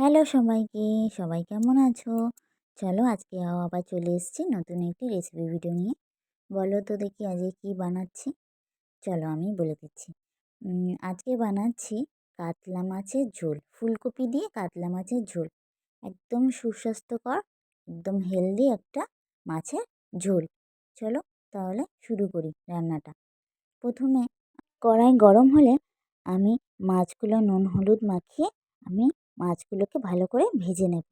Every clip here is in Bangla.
হ্যালো সবাইকে, সবাই কেমন আছো? চলো আজকে আবার চলে এসেছি নতুন একটি রেসিপি ভিডিও নিয়ে। বলো তো দেখি আজকে কী বানাচ্ছি? চলো আমি বলে দিচ্ছি। আজকে বানাচ্ছি কাতলা মাছের ঝোল, ফুলকপি দিয়ে কাতলা মাছের ঝোল। একদম সুস্বাস্থ্যকর, একদম হেলদি একটা মাছের ঝোল। চলো তাহলে শুরু করি রান্নাটা। প্রথমে কড়াই গরম হলে আমি মাছগুলো নুন হলুদ মাখিয়ে আমি মাছগুলোকে ভালো করে ভেজে নেব।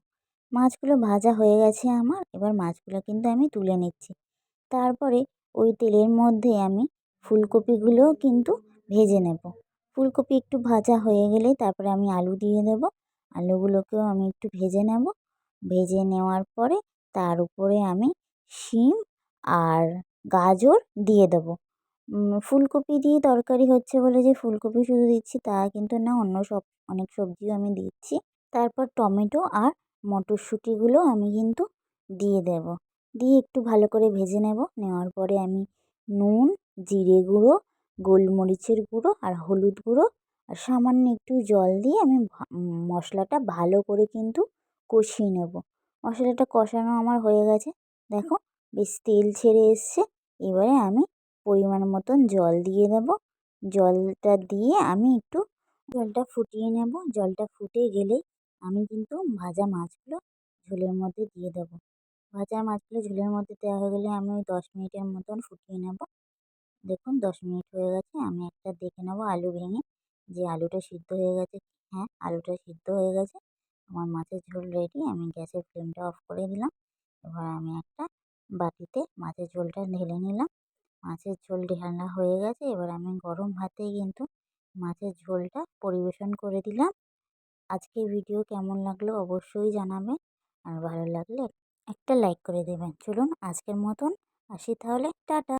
মাছগুলো ভাজা হয়ে গেছে আমার, এবার মাছগুলো কিন্তু আমি তুলে নিচ্ছি। তারপরে ওই তেলের মধ্যে আমি ফুলকপিগুলোও কিন্তু ভেজে নেব। ফুলকপি একটু ভাজা হয়ে গেলে তারপরে আমি আলু দিয়ে দেব। আলুগুলোকেও আমি একটু ভেজে নেব। ভেজে নেওয়ার পরে তার উপরে আমি শিম আর গাজর দিয়ে দেবো। ফুলকপি দিয়ে তরকারি হচ্ছে বলে যে ফুলকপি শুধু দিচ্ছি তা কিন্তু না, অন্য সব, অনেক সবজিও আমি দিচ্ছি। তারপর টমেটো আর মটরশুঁটিগুলো আমি কিন্তু দিয়ে দেব। দিয়ে একটু ভালো করে ভেজে নেব। নেওয়ার পরে আমি নুন, জিরে গুঁড়ো, গোলমরিচের গুঁড়ো আর হলুদ গুঁড়ো আর সামান্য একটু জল দিয়ে আমি মশলাটা ভালো করে কিন্তু কষিয়ে নেব। মশলাটা কষানো আমার হয়ে গেছে। দেখো, বেশ তেল ছেড়ে এসছে। এবারে আমি পরিমাণ মতন জল দিয়ে দেব। জলটা দিয়ে আমি একটু জলটা ফুটিয়ে নেব। জলটা ফুটে গেলেই আমি কিন্তু ভাজা মাছগুলো ঝোলের মধ্যে দিয়ে দেবো। ভাজা মাছগুলো ঝোলের মধ্যে দেওয়া হয়ে গেলে আমি ওই দশ মিনিটের মতন ফুটিয়ে নেব। দেখুন, দশ মিনিট হয়ে গেছে, আমি একটা দেখে নেব আলু ভেঙে। যে আলুটা সিদ্ধ হয়ে গেছে হ্যাঁ আলুটা সিদ্ধ হয়ে গেছে। আমার মাছের ঝোল রেডি আমি গ্যাসের ফ্লেমটা অফ করে দিলাম। এবার আমি একটা বাটিতে মাছের ঝোলটা ঢেলে নিলাম। মাছের ঝোল ঢালা হয়ে গেছে। এবার আমি গরম ভাতে কিন্তু মাছের ঝোলটা পরিবেশন করে দিলাম। আজকের ভিডিও কেমন লাগল অবশ্যই জানাবেন। আর ভালো লাগলে একটা লাইক করে দেবেন। চলুন আজকের মতন আসি তাহলে। টাটা।